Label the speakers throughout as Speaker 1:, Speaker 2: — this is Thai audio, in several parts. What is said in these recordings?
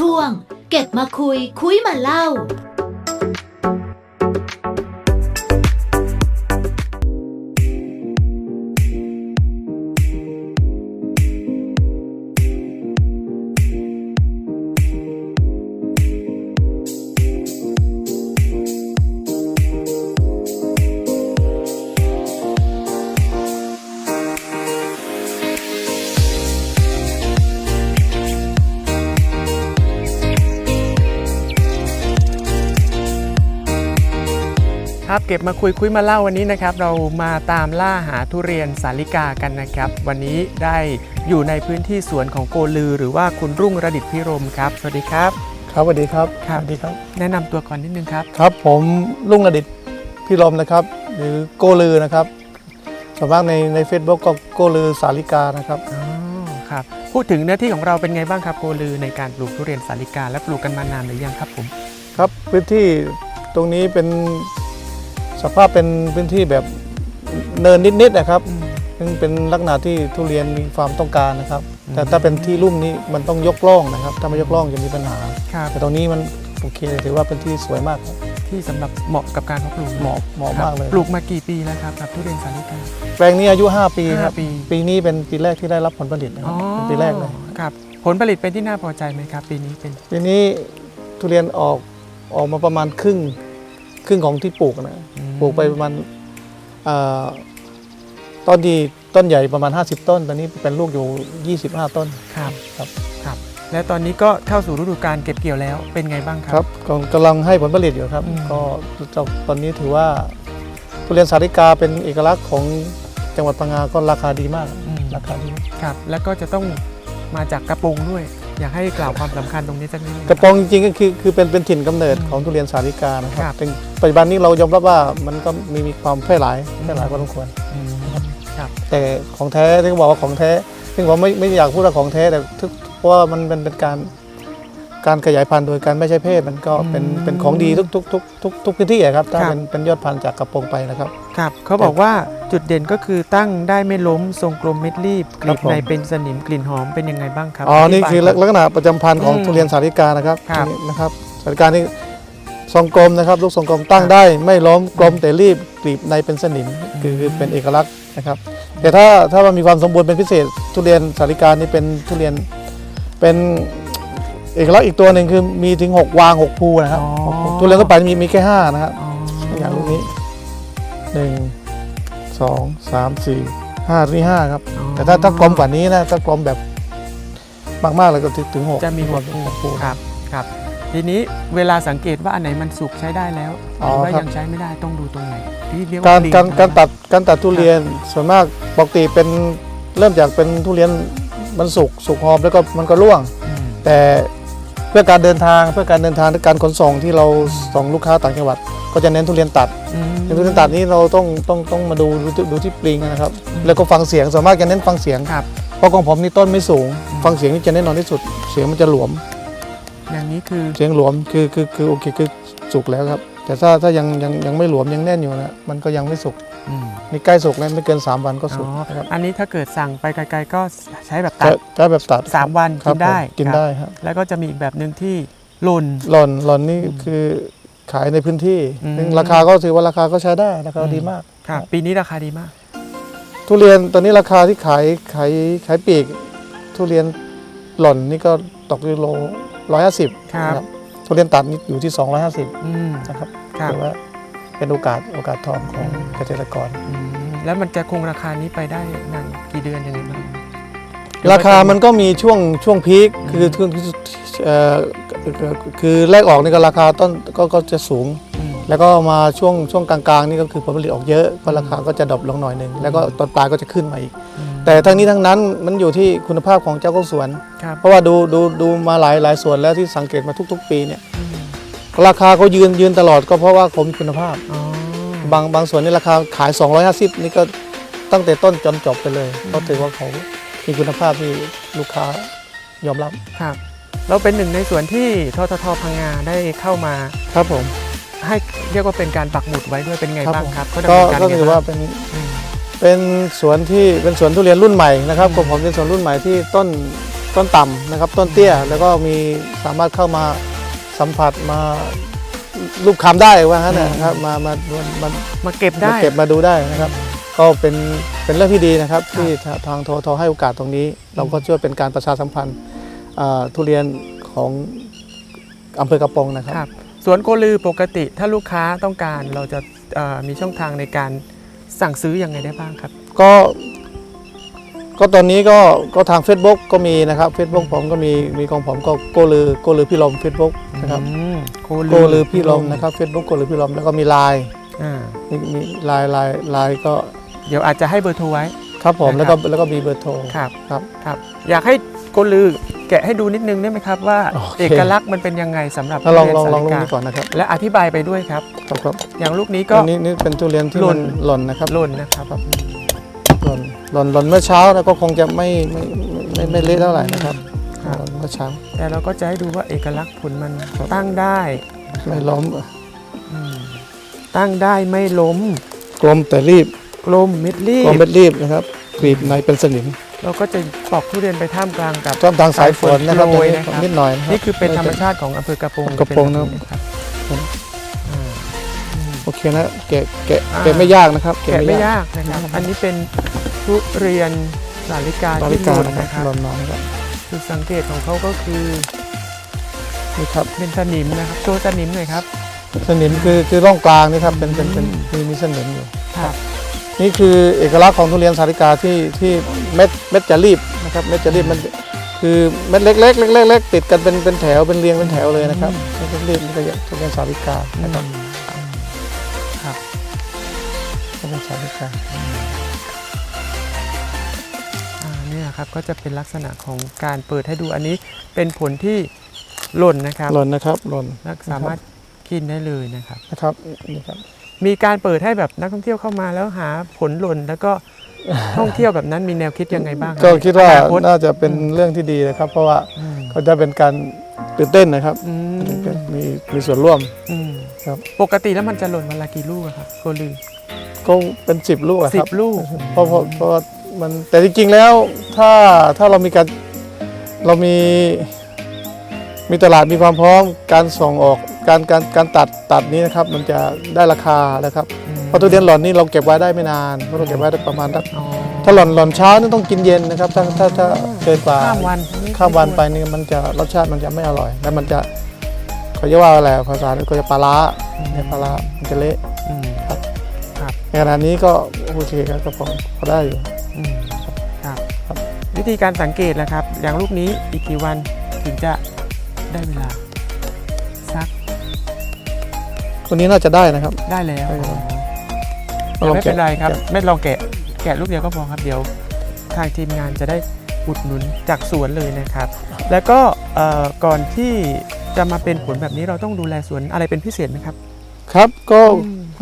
Speaker 1: ช่วง เก็บมาคุยคุยมาเล่า
Speaker 2: เก็บมาคุยคุยมาเล่าวันนี้นะครับ เรามาตามล่าหาทุเรียนสาลิกากันนะครับ วันนี้ได้อยู่ในพื้นที่สวนของโกลือ หรือว่าคุณรุ่งระดิตพิรมครับ สวัสดีครับ
Speaker 3: ครับสวัสดีครับ
Speaker 2: ครับ
Speaker 3: สวัสดีครับ
Speaker 2: แนะนำตัวก่อนนิดนึงครับ
Speaker 3: ครับผมลุงระดิษฐ์พี่ลมนะครับ หรือโกลือนะครับส่วนมากในใน Facebook ก็โกลือสาลิกานะครับ
Speaker 2: อ๋อครับ พูดถึงเนื้อที่ของเราเป็นไงบ้างครับโกลือในการปลูกทุเรียนสาลิกา และปลูกกันมานานหรือยังครับผม
Speaker 3: ครับพื้นที่ตรงนี้เป็น สภาพเป็นพื้นที่แบบเนินนิดๆนะครับ
Speaker 2: อืม
Speaker 3: ซึ่งเป็นลักษณะที่ทุเรียนมีความต้องการนะครับ แต่ถ้าเป็นที่ลุ่มนี้มันต้องยกล่องนะครับ ถ้าไม่ยกล่องจะมีปัญหา
Speaker 2: ครับ
Speaker 3: แต่ตรงนี้มันโอเคถือว่าเป็นที่สวยมากครับ
Speaker 2: ที่สำหรับเหมาะกับการเพาะปลูก
Speaker 3: เหมาะเหมาะ
Speaker 2: ครับ
Speaker 3: มากเลย
Speaker 2: ปลูกมากี่ปีแล้วครับกับทุเรียนสาลิกา
Speaker 3: แปลงนี้อายุ 5 ปีครับ
Speaker 2: ห้าปี
Speaker 3: ปีนี้เป็นปีแรกที่ได้รับผลผลิตนะครับเป็นปีแรกเลย
Speaker 2: ครับ ผลผลิตเป็นที่น่าพอใจไหมครับ ปีนี้เป็น
Speaker 3: ปีนี้ทุเรียนออกออกมาประมาณครึ่ง ครึ่งของที่ปลูกนะปลูกไปประมาณเอ่อต้นดีต้นใหญ่ประมาณ 50 ต้น ตอนนี้เป็นลูกอยู่ 25 ต้น
Speaker 2: ครับ
Speaker 3: ครับ
Speaker 2: ครับ และตอนนี้ก็เข้าสู่ฤดูการเก็บเกี่ยวแล้วเป็นไงบ้างค
Speaker 3: ค
Speaker 2: รั
Speaker 3: รับกำกำลังให้ผลผลิตอยู่ครับ
Speaker 2: อืม
Speaker 3: ก็ตอนนี้ถือว่าทุเรียนสาริกาเป็นเอกลักษณ์ของจังหวัดพังงาก็ราคาดีมาก
Speaker 2: อืม
Speaker 3: ราคาดี
Speaker 2: ครับ แล้วก็จะต้องมาจากกระโปรงด้วยอยากให้กล่าวความสำคัญตรงนี้สักนิดนึง
Speaker 3: กระปองจริงๆก็คือคือเป็นเป็นถิ่นกำเนิดของทุเรียนสาริกานะค
Speaker 2: ครั
Speaker 3: รับบซึ่งปัจจุบันนี้เรายอมรับว่ามันก็มีมีความแพร่หลายแพร่หลายพอสมควร
Speaker 2: อืมครับ
Speaker 3: แต่ของแท้ที่เขาบอกว่าของแท้ซึ่งผมไม่ไม่อยากพูดว่าของแท้แต่ทุกเพราะว่ามันเป็นเป็นการ การขยายพันธุ์โดยการไม่ใช่เพศมันก็เป็นเป็นของดีทุกทุกทุกทุกทุกพื้นที่อะครับถ้าเป็นเป็นยอดพันธุ์จากกระโปรงไปนะครับ
Speaker 2: ครับเขาบอกว่าจุดเด่นก็คือตั้งได้ไม่ล้มทรงกลมเม็ดรีบกลีบ
Speaker 3: ผม
Speaker 2: ในเป็นสนิมกลิ่นหอมเป็นยังไงบ้างครับ
Speaker 3: อ๋อ นี่
Speaker 2: ธิบาย
Speaker 3: คือลักษณะประจำพันธุ์ของ
Speaker 2: อืม
Speaker 3: ทุเรียนสาลิกานะครับ
Speaker 2: ครับ
Speaker 3: นี่นะครับสาลิกานี่ทรงกลมนะครับลูกทรงกลมตั้งได้ไม่ล้มกลมแต่รีบกลีบในเป็นสนิมคือคือเป็นเอกลักษณ์นะครับ แต่ถ้าถ้ามันมีความสมบูรณ์เป็นพิเศษทุเรียนสาลิกานี่เป็นทุเรียนเป็น เอกลักษณ์อีกตัวหนึ่งคือมีถึง 6 วาง 6 ภูนะครับหกภูทุเรียนทั่วไปมีมีแค่ 5 นะครับ
Speaker 2: อ๋อ
Speaker 3: อย่างลูกนี้หนึ่งสองสามสี่ห้านี่ห้าครับ
Speaker 2: อ๋อ
Speaker 3: แต่ถ้าถ้ากลมกว่านี้นะถ้ากลมแบบมากๆเลยก็ถึงถึงหก
Speaker 2: จะมีหัวภู
Speaker 3: ภู
Speaker 2: ครับครับ ทีนี้เวลาสังเกตว่าอันไหนมันสุกใช้ได้แล้วห
Speaker 3: อ๋อ
Speaker 2: รือว่า
Speaker 3: ครับ
Speaker 2: ยังใช้ไม่ได้ต้องดูตรงไหนที่เรียก
Speaker 3: กา
Speaker 2: ว่ารลีน
Speaker 3: การ
Speaker 2: อะไร
Speaker 3: การตัดการตัดทุเรียนส่วนมากปกติเป็นเริ่มจากเป็นทุเรียนมันสุกสุกหอมแล้วก็มันก็ร่วง
Speaker 2: อืม
Speaker 3: แต่ เพื่อการเดินทางเพื่อการเดินทางและการขนส่งที่เราส่งลูกค้าต่างจังหวัด ก็จะเน้นทุเรียนตัด
Speaker 2: อืม
Speaker 3: ในทุเรียนตัดนี้เราต้องต้องต้องมาดูดูที่ดูที่ปลิงนะครับ แล้วก็ฟังเสียงส่วนมากจะเน้นฟังเสียง
Speaker 2: ครับ
Speaker 3: เพราะของผมนี่ต้นไม่สูง
Speaker 2: อืม
Speaker 3: ฟังเสียงนี่จะแน่นอนที่สุด เสียงมันจะหลวม
Speaker 2: อย่างนี้คือ
Speaker 3: เสียงหลวมคือคือคือโอเคคือสุกแล้วครับ แต่ถ้าถ้ายังยังยังไม่หลวมยังแน่นอยู่นะมันก็ยังไม่สุก
Speaker 2: อืม
Speaker 3: นี่ใกล้สุกแล้วไม่เกิน 3 วันก็สุก
Speaker 2: อ๋อ
Speaker 3: นะครับ
Speaker 2: อันนี้ถ้าเกิดสั่งไปไกลๆก็ใช้แบบตั
Speaker 3: ใช้
Speaker 2: ด
Speaker 3: ใช้แบบตัด
Speaker 2: สามวัน
Speaker 3: ครั
Speaker 2: กิ
Speaker 3: บ
Speaker 2: นได้
Speaker 3: ผมกิน
Speaker 2: ครับ
Speaker 3: ได้ครับ
Speaker 2: แล้วก็จะมีอีกแบบหนึ่งที่หล่น
Speaker 3: หล่อนหล่อนนี่
Speaker 2: อืม
Speaker 3: คือขายในพื้นที่
Speaker 2: อืม
Speaker 3: ซึ่งราคาก็ถือว่าราคาก็ใช้ได้ราคาดีมาก
Speaker 2: ครับปีนี้ราคาดีมาก
Speaker 3: ทุเรียนตอนนี้ราคาที่ขายขายขายปลีก ทุเรียนหล่อนนี่ก็ตกกิโลร้อยห้าสิบ
Speaker 2: ครับ
Speaker 3: ทุเรียนตัดนี่อยู่ที่ 250
Speaker 2: อืม
Speaker 3: นะครับ
Speaker 2: ครับ
Speaker 3: ถือว่า เป็นโอกาสโอกาสทองของ
Speaker 2: อืม
Speaker 3: เกษตรกร
Speaker 2: อืมแล้วมันจะคงราคานี้ไปได้นานกี่เดือนยังไงบ้าง
Speaker 3: ราคามันก็มีช่วงช่วงพีคคือคือเอ่อคือแรกออกนี่ก็ราคาต้นก็ก็จะสูง
Speaker 2: อืม
Speaker 3: แล้วก็มาช่วงช่วงกลางๆนี่ก็คือผลผลิตออกเยอะก็ราคาก็จะดรอปลงหน่อยหนึ่งแล้วก็ตอนปลายก็จะขึ้นมาอีก
Speaker 2: อืม
Speaker 3: แต่ทั้งนี้ทั้งนั้นมันอยู่ที่คุณภาพของเจ้าของสวน
Speaker 2: ครับ
Speaker 3: เพราะว่าดูดูดูมาหลายหลายสวนแล้วที่สังเกตมาทุก ๆ ปีเนี่ย
Speaker 2: อืม
Speaker 3: ราคาเขายืนยืนตลอดก็เพราะว่าเขามีคุณภาพ
Speaker 2: อ๋อบา
Speaker 3: งบางส่วนนี่ราคาขาย 250 นี่ก็ตั้งแต่ต้นจนจบไปเลยก็ถือว่าเขามีคุณภาพที่ลูกค้ายอมรับ
Speaker 2: ครับเราเป็นหนึ่งในส่วนที่ทททพังงาได้เข้ามา
Speaker 3: ครับผม
Speaker 2: ให้เรียกว่าเป็นการปักหมุดไว้ด้วยเป็นไง
Speaker 3: ครับ
Speaker 2: บ้าง
Speaker 3: ผม
Speaker 2: ครับเขา
Speaker 3: ก็
Speaker 2: ดำเนินการ
Speaker 3: ก็
Speaker 2: ยังไง
Speaker 3: ถือว่า
Speaker 2: บ้าง
Speaker 3: เป็น
Speaker 2: อืม
Speaker 3: เป็นสวนที่เป็นสวนทุเรียนรุ่นใหม่นะครับ
Speaker 2: อืม
Speaker 3: ของผมเป็นสวนรุ่นใหม่ที่ต้นต้นต่ำนะครับ ต้นเตี้ยแล้วก็มีสามารถเข้ามา สัมผัสมารูปคำได้ว่างั้นนะ
Speaker 2: อืม
Speaker 3: ครับมามามามา
Speaker 2: มาเก็บได้
Speaker 3: มาเก็บมาดูได้นะครับ ก็เป็นเป็นเรื่องที่ดีนะครับ ที่ทางททให้โอกาสตรงนี้ เราก็ช่วยเป็นการประชาสัมพันธ์อ่าทุเรียนของอำเภอกระโปรงนะครับ
Speaker 2: ครับสวนโกลือปกติถ้าลูกค้าต้องการเราจะเอ่อมีช่องทางในการสั่งซื้อยังไงได้บ้างครับ
Speaker 3: ก็ ก็ตอนนี้ก็ก็ทาง Facebook ก็มีนะครับ Facebook ผมก็มีมีของผมก็โกลือโกลือพี่ลม Facebook นะครับ
Speaker 2: อืมโก
Speaker 3: โกลือพี่ลมนะครับ Facebook โกลือพี่ลมแล้วก็มีไลน์
Speaker 2: อ่า
Speaker 3: มีมีไลน์ไลน์ไลน์ก็
Speaker 2: เดี๋ยวอาจจะให้เบอร์โทรไว้
Speaker 3: ครับผม
Speaker 2: นะครั
Speaker 3: แล้ว
Speaker 2: บ
Speaker 3: ก็แล้วก็มีเบอร์โทร
Speaker 2: ครับ
Speaker 3: ครับ
Speaker 2: ครับ อยากให้โกลือแกะให้ดูนิดนึงได้ไหมครับว่า
Speaker 3: โอเค
Speaker 2: เอกลักษณ์มันเป็นยังไงสำหรับ
Speaker 3: แล้วลอง
Speaker 2: ทุ
Speaker 3: ลอง
Speaker 2: เรียน
Speaker 3: ลองลูก
Speaker 2: สาลิ
Speaker 3: นี้ก่อนนะครับ
Speaker 2: และอธิบายไปด้วยครับ
Speaker 3: ครับครับ
Speaker 2: อย่างลูกนี้ก็
Speaker 3: อันนี้นี่เป็นทุเรียนที่
Speaker 2: หล่
Speaker 3: มัน นหล่นนะครับ
Speaker 2: หล่นนะครับ
Speaker 3: หล่นหล่นหล่นเมื่อเช้าแล้วก็คงจะไม่ไม่ไม่ไม่ไม่เละเท่าไหร่นะครับ
Speaker 2: ครับ
Speaker 3: หล่นเมื่อเช้า
Speaker 2: แต่เราก็จะให้ดูว่าเอกลักษณ์ผลมันตั้งได้
Speaker 3: ไม่ล้ม
Speaker 2: อืมตั้งได้ไม่ล้ม
Speaker 3: กลมแต่รีบ
Speaker 2: กลมเม็ดรี
Speaker 3: กลม
Speaker 2: บ
Speaker 3: เม็ดรีบนะครับกรีบในเป็นสนิม
Speaker 2: เราก็จะปอกทุเรียนไปท่ามกลางกับ
Speaker 3: ช่องทางสายฝนนะครับ
Speaker 2: โปรย
Speaker 3: ตรง
Speaker 2: นะครับ
Speaker 3: นิดหน่อยะรับ
Speaker 2: นี่คือเป็นธรรมชาติของอำเภอกระโปรง
Speaker 3: กระโปรงนะครับ
Speaker 2: เป็นแบบนี้
Speaker 3: ผม
Speaker 2: อ่าอืม
Speaker 3: โอเคนะแกะแกะ
Speaker 2: อ่า
Speaker 3: แกะไม่ยากนะครับ
Speaker 2: แกะไม่ยากนะครับ อันนี้เป็น ทุเรียนสาลิกา
Speaker 3: บริ
Speaker 2: ที่ห
Speaker 3: การ
Speaker 2: ล่น
Speaker 3: นะครับ
Speaker 2: นะครับ
Speaker 3: หล่นมานะครับ
Speaker 2: จุดสังเกตของเขาก็คือ
Speaker 3: นี่ครับ
Speaker 2: เป็นสนิมนะครับโชว์สนิมหน่อยครับ
Speaker 3: สนิมคือคือร่องกลางนี่ครับเป็นเป็นเป็นมีมีสนิมอยู่
Speaker 2: ครับ
Speaker 3: นี่คือเอกลักษณ์ของทุเรียนสาลิกาที่ที่เม็ดเม็ดจะรีบนะครับเม็ดจะรีบมันคือเม็ดเล็กๆเล็กๆเล็กๆติดกันเป็นเป็นแถวเป็นเรียงเป็นแถวเลยนะครับเม็ดรีบนี่ก็จะทุเรียนสาลิกานะครับ
Speaker 2: ครับ
Speaker 3: ทุเรียนสาลิกา
Speaker 2: นี่ยครับก็จะเป็นลักษณะของการเปิดให้ดูอันนี้เป็นผลที่หล่นนะครับ
Speaker 3: หล่นนะครับหล่น
Speaker 2: และสามารถกินได้เลยนะครับ
Speaker 3: นะครับนี่ครับ
Speaker 2: มีการเปิดให้แบบนักท่องเที่ยวเข้ามาแล้วหาผลหล่นแล้วก็ท่องเที่ยวแบบนั้นมีแนวคิดยังไงบ้างรับ
Speaker 3: ก็คิดว่า
Speaker 2: อนาต
Speaker 3: น่าจะเป็นเรื่องที่ดีนะครับ เพราะว่า
Speaker 2: อืม
Speaker 3: ก็จะเป็นการตื่นเต้นนะครับ
Speaker 2: อืม
Speaker 3: เป็นมีมีส่วนร่วม
Speaker 2: อืม
Speaker 3: ครับ
Speaker 2: ปกติแล้วมันจะหล่นวันละกี่ลูกอะครับโกลือ
Speaker 3: ก็เป็นสิบลูกอะ
Speaker 2: สิ
Speaker 3: ครับ
Speaker 2: บลูก
Speaker 3: เพราะเพราะเพราะว่า มันแต่จริงๆแล้วถ้าถ้าเรามีการเรามีมีตลาดมีความพร้อมการส่งออกการการการตัดตัดนี้นะครับ มันจะได้ราคานะครับเพราะทุเรียนหล่อนนี่เราเก็บไว้ได้ไม่นานเพราะเราเก็บไว้ได้ประมาณสัก
Speaker 2: อ๋อ
Speaker 3: ถ้าหล่อนหล่อนเช้านี่ต้องกินเย็นนะครับถ้าถ้าถ้าเกินกว่า
Speaker 2: ข้ามวัน
Speaker 3: ข้ามวันไปนี่มันจะรสชาติมันจะไม่อร่อย แล้วมันจะเขาเรียกว่าอะไรภาษาเขาจะปลาร้าเนี่ยปลาร้ามันจะเละ
Speaker 2: อืม
Speaker 3: ในขณะนี้ก็โอเคครับก็พอพอได้อยู่
Speaker 2: อืมครับ
Speaker 3: ครับ
Speaker 2: วิธีการสังเกตนะครับ อย่างลูกนี้อีกกี่วันถึงจะได้เวลาสัก
Speaker 3: คนนี้น่าจะได้นะครับ
Speaker 2: ได้แล้ว
Speaker 3: ได้แล้ว
Speaker 2: อ๋อเดี๋ยวไม่เป็นไรครับ
Speaker 3: แกะ
Speaker 2: ไม่ลองแกะแกะลูกเดียวก็พอครับเดี๋ยวทางทีมงานจะได้อุดหนุนจากสวนเลยนะครับ แล้วก็เอ่อก่อนที่จะมาเป็นผลแบบนี้เราต้องดูแลสวนอะไรเป็นพิเศษไหมครับ
Speaker 3: ครับก็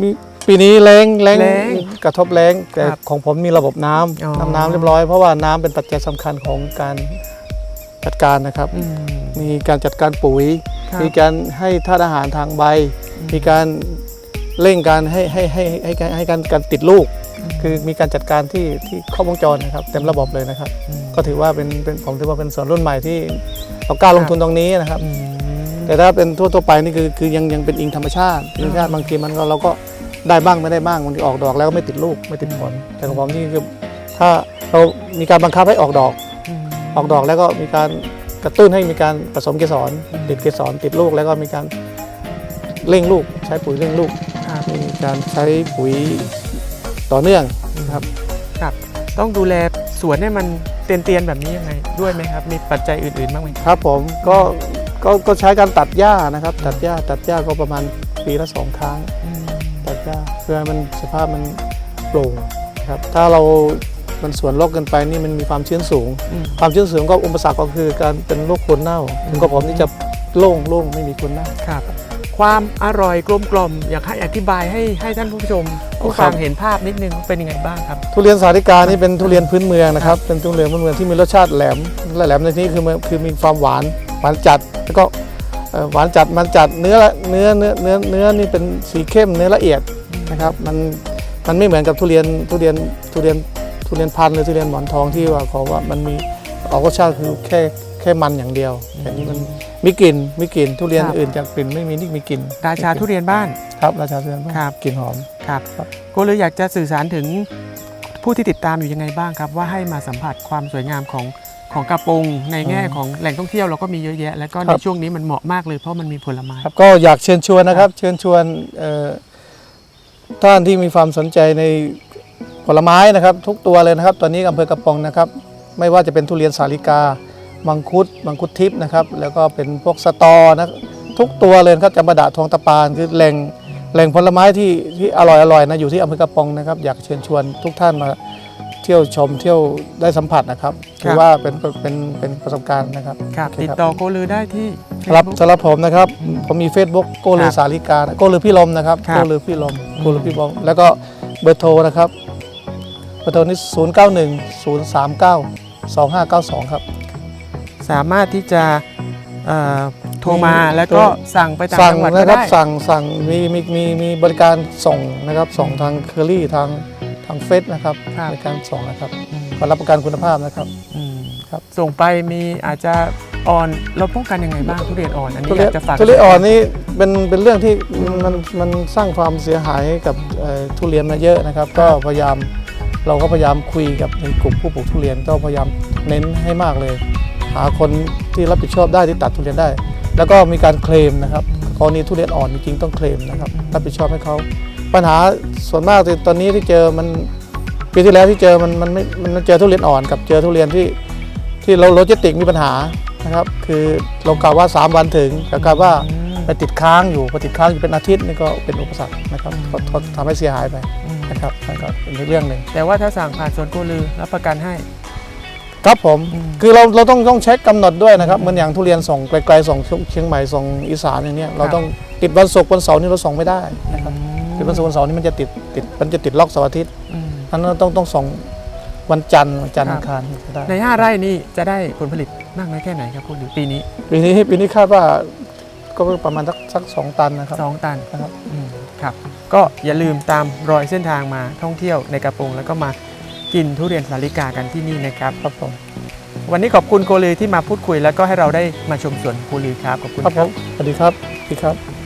Speaker 3: มีปีนี้แรงแรง
Speaker 2: แล้ง
Speaker 3: กระทบแรงแต่
Speaker 2: ครับ
Speaker 3: ของผมมีระบบน้ำ
Speaker 2: อ๋อ
Speaker 3: น้ำน้ำเรียบร้อยเพราะว่าน้ำเป็นปัจจัยสำคัญของการจัดการนะครับ
Speaker 2: อืม
Speaker 3: มีการจัดการปุ๋ย
Speaker 2: ครับ
Speaker 3: มีการให้ธาตุอาหารทางใบมีการเร่งการให้ให้ให้ให้ให้ให้การการติดลูกคือมีการจัดการที่ที่ครบวงจรนะครับ เต็มระบบเลยนะครับ
Speaker 2: ม
Speaker 3: ก็ถือว่าเป็นเป็นผมถือว่าเป็นส่วนรุ่นใหม่ที่เรากล้าลงทุนตรงนี้นะครับ
Speaker 2: อืม
Speaker 3: แต่ถ้าเป็นทั่วทั่วๆไปนี่คือคือยังยังเป็นอิงธรรมชาติธรรมชาติบางทีมันก็เราก็ ได้บ้างไม่ได้บ้างบางทีออกดอกแล้วก็ไม่ติดลูกไม่ติดผลแต่ของผมนี่คือถ้าเรามีการบังคับให้ออกดอก
Speaker 2: อืม
Speaker 3: ออกดอกแล้วก็มีการกระตุ้นให้มีการผสมเกสร
Speaker 2: อืม
Speaker 3: ติดเกสรติดลูกแล้วก็มีการเร่งลูก ใช้ปุ๋ยเร่งลูก
Speaker 2: ครับ
Speaker 3: มีการใช้ปุ๋ยต่อเนื่องนะครับ
Speaker 2: ครับ ต้องดูแลสวนให้มันเตียนๆแบบนี้ยังไงด้วยไหมครับ มีปัจจัยอื่นๆบ้างไหมครับ
Speaker 3: ครับผมก็ก็ก็ใช้การตัดหญ้านะครับ ตัดหญ้าตัดหญ้าก็ประมาณปีละสองครั้ง
Speaker 2: อืม
Speaker 3: ตัดหญ้าเพื่อให้มันสภาพมันโปร่งนะครับถ้าเรามันสวนรกเกินไปนี่มันมีความชื้นสูง
Speaker 2: อืม
Speaker 3: ความชื้นสูงก็อุปสรรคก็คือการเป็นโรคโคนเน่าถึงก็ผมนี่จะโล่งโล่งไม่มีโคนเน่า
Speaker 2: ครับ ความอร่อยกลมกล่อมอยากให้อธิบายให้ให้ท่านผู้ชมผู้
Speaker 3: ครั
Speaker 2: ฟั
Speaker 3: บ
Speaker 2: งเห็นภาพนิดนึงว่าเป็นยังไงบ้างครับ
Speaker 3: ทุเรียนสาลิกานี่เป็นทุเรียนพื้นเมืองนะครับเป็นทุเรียนพื้นเมืองที่มีรสชาติแหลมและแหลมในที่นี้คือมันคือมีความหวานหวานจัดแล้วก็เอ่อ หวานจัดมันจัดเนื้อละเนื้อเนื้อเนื้อเนื้อนี่เป็นสีเข้มเนื้อละเอียดนะครับมันมันไม่เหมือนกับทุเรียนทุเรียนทุเรียนทุเรียนพันธุ์หรือทุเรียนหมอนทองที่ว่าเขาว่ามันมีออกรสชาติคือแค่แค่มันอย่างเดียวแต่นี่มันมีกลิ่นมีกลิ่นทุเรียน
Speaker 2: ครับ
Speaker 3: อื่นจากกลิ่นไม่มีนี่มีกลิ่น
Speaker 2: ราชาทุเรียนบ้าน
Speaker 3: ครับราชาทุเรียน
Speaker 2: ครับ
Speaker 3: กลิ่นหอม
Speaker 2: ครับ
Speaker 3: ครับ
Speaker 2: โกเลยอยากจะสื่อสารถึงผู้ที่ติดตามอยู่ยังไงบ้างครับ ว่าให้มาสัมผัสความสวยงามของ ของกระปงในแง่ของแหล่งท่องเที่ยวเราก็มีเยอะแยะ แล้วก็ในช่วงนี้มันเหมาะมากเลยเพราะมันมีผลไม้
Speaker 3: ครับก็อยากเชิญชวนนะครับ เชิญชวนเอ่อท่านที่มีความสนใจในผลไม้นะครับ ทุกตัวเลยนะครับ ตอนนี้อำเภอกระปองนะครับ ไม่ว่าจะเป็นทุเรียนสาลิกา มังคุด มังคุดทิพย์นะครับ แล้วก็เป็นพวกสตอนะทุกตัวเลยนะครับจำปาดะทองตะปานคือแหล่งแหล่งผลไม้ที่ที่อร่อยอร่อยนะอยู่ที่อำเภอกระปองนะครับ อยากเชิญชวนทุกท่านมาเที่ยวชมเที่ยวได้สัมผัสนะครับถือว่าเป็นเป็นเป็นประสบการณ์นะครับ
Speaker 2: ครับ
Speaker 3: โอเค
Speaker 2: ติด
Speaker 3: ครับ
Speaker 2: ต่อโกลือได้ที่
Speaker 3: สำหรับ
Speaker 2: Facebook
Speaker 3: สำหรับผมนะครับ ผมมี Facebook โกลื
Speaker 2: ครั
Speaker 3: อบสาลิกานะโกลือพี่ลมนะครับ
Speaker 2: ครับ
Speaker 3: โกลือพี่ลมโกลือพี่ลมแล้วก็เบอร์โทรนะครับ เบอร์โทรนี่0 9 1 0 3 9 2 5 9 2 ครับ
Speaker 2: สามารถที่จะเอ่อโทรมา
Speaker 3: มี
Speaker 2: แล้วก็สั่งไปต่าง
Speaker 3: สั่ง
Speaker 2: จังหวัดก็
Speaker 3: นะครับ
Speaker 2: ได้
Speaker 3: สั่งสั่งมีมีมีมีบริการส่งนะครับส่งทางเคอรี่ทางทางเฟซนะครับ
Speaker 2: ครับ
Speaker 3: บริการส่งนะครับ
Speaker 2: อืม
Speaker 3: ขอรับประกันคุณภาพนะครับ
Speaker 2: อืม
Speaker 3: ครับ
Speaker 2: ส่งไปมีอาจจะอ่อนเราป้องกันยังไงบ้างทุเรียนอ่อนอันนี้
Speaker 3: ทุ
Speaker 2: อ
Speaker 3: เรียน
Speaker 2: ยากจะฝาก
Speaker 3: ทุเรียนอ่อนนี่เป็นเป็นเรื่องที่มันมันสร้างความเสียหายกับเอ่อทุเรียนมาเยอะนะครับ ก็พยายามเราก็พยายามคุยกับในกลุ่มผู้ปลูกทุเรียนก็พยายามเน้นให้มากเลย หาคนที่รับผิดชอบได้ที่ตัดทุเรียนได้ แล้วก็มีการเคลมนะครับกรณีทุเรียนอ่อนจริงๆต้องเคลมนะครับรับผิดชอบให้เขา ปัญหาส่วนมากที่ตอนนี้ที่เจอมันปีที่แล้วที่เจอมันมันไม่มันเจอทุเรียนอ่อนกับเจอทุเรียนที่ที่เราโลจิสติกมีปัญหานะครับ คือเรากล่าวว่า 3 วันถึงแต่กล่าวว่า
Speaker 2: อืม
Speaker 3: ไปติดค้างอยู่พอติดค้างอยู่เป็นอาทิตย์นี่ก็เป็นอุปสรรคนะครับก็ก็ทำให้เสียหายไป
Speaker 2: อืม
Speaker 3: นะครับนั่นก็เป็นเรื่องหนึ่ง
Speaker 2: แต่ว่าถ้าสั่งผ่านสวนโกลือรับประกันให้
Speaker 3: ครับผม
Speaker 2: อืม
Speaker 3: คือเราเราต้องต้องเช็คกำหนดด้วยนะครับเหมือนอย่างทุเรียนส่งไกลๆส่งเชียงใหม่ส่งอีสานอย่างเนี้ยเราต้องติดวันศุกร์วันเสาร์นี่เราส่งไม่ได้นะครับ ติดวันศุกร์วันเสาร์นี่มันจะติดติดมันจะติดล็อกเสาร์อาทิตย์
Speaker 2: อืม
Speaker 3: อันนั้นต้องต้องส่งวันจันทร์วันจันทร์
Speaker 2: ครับ
Speaker 3: อังคารถึงจะได้
Speaker 2: ใน 5 ไร่นี่จะได้ผลผลิตมากน้อยแค่ไหนครับคุณหรือปีนี้
Speaker 3: ปีนี้ปีนี้คาดว่าก็ประมาณสักสักสองตันนะครับ
Speaker 2: 2 ตัน
Speaker 3: นะครับ
Speaker 2: อืมครับ ก็อย่าลืมตามรอยเส้นทางมาท่องเที่ยวในกระโปรงแล้วก็มากินทุเรียนสาลิกากันที่นี่นะครับ
Speaker 3: ครับผม
Speaker 2: วันนี้ขอบคุณโกลือที่มาพูดคุยแล้วก็ให้เราได้มาชมสวนโกลือครับขอบคุณ
Speaker 3: ครับ
Speaker 2: ค
Speaker 3: ผ
Speaker 2: รับ
Speaker 3: มสวัสดีครับสวัสดีครับ